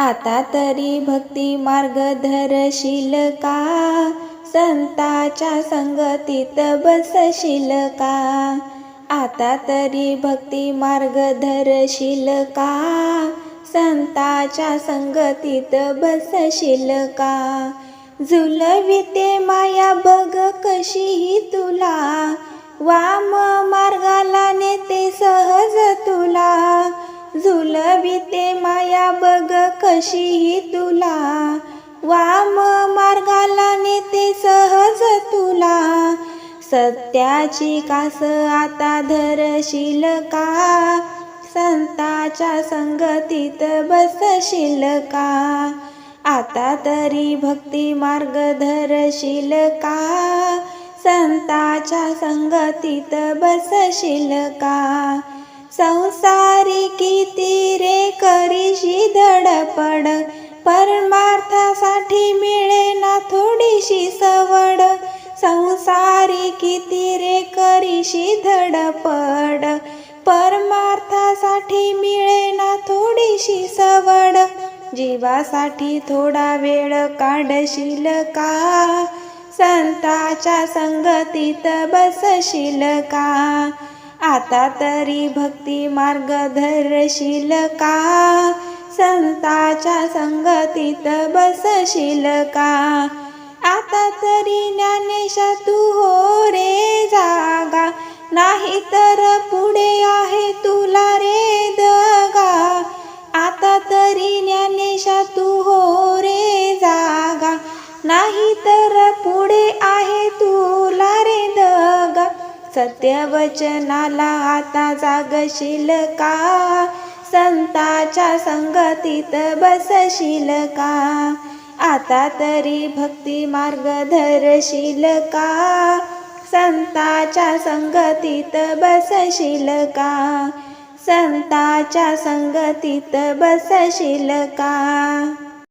आता तरी भक्ती मार्ग धरशील का? संताच्या संगतीत बसशील का? आता तरी भक्ती मार्ग धरशील का? संताच्या संगतीत बसशील का? झुलविते माया बघ कशीही तुला? वाम मार्गाला नेते सहज तुला. झुलविते माया बघ कशीही तुला? वाम मार्गाला नेते सहज तुला. सत्याची कास आता धरशील का? संताच्या संगतीत बसशील का? आता तरी भक्ती मार्ग धरशील का? संताच्या संगतीत बसशील का? पड परमार्थासाठी मिळे ना थोडीशी सवड. संसारी किती रे करीशी धडपड. परमार्थासाठी मिळे ना थोडीशी सवड. जीवासाठी थोडा वेळ काढशील का? संताच्या संगतीत बसशील का? आता तरी भक्ती मार्ग धरशील का? संताच्या संगतीत बसशील का? आता तरी ज्ञानेशा तू हो रे जागा. नाही तर पुढे आहे तुला रे दगा. आता तरी ज्ञानेशा तू हो रे जागा. नाही तर पुढे आहे तुला रे दगा. सत्यवचनाला आता जागशील का? संताच्या संगतीत बसशील का? आता तरी भक्ती मार्ग धरशील का? संताच्या संगतीत बसशील का? संताच्या संगतीत बसशील का?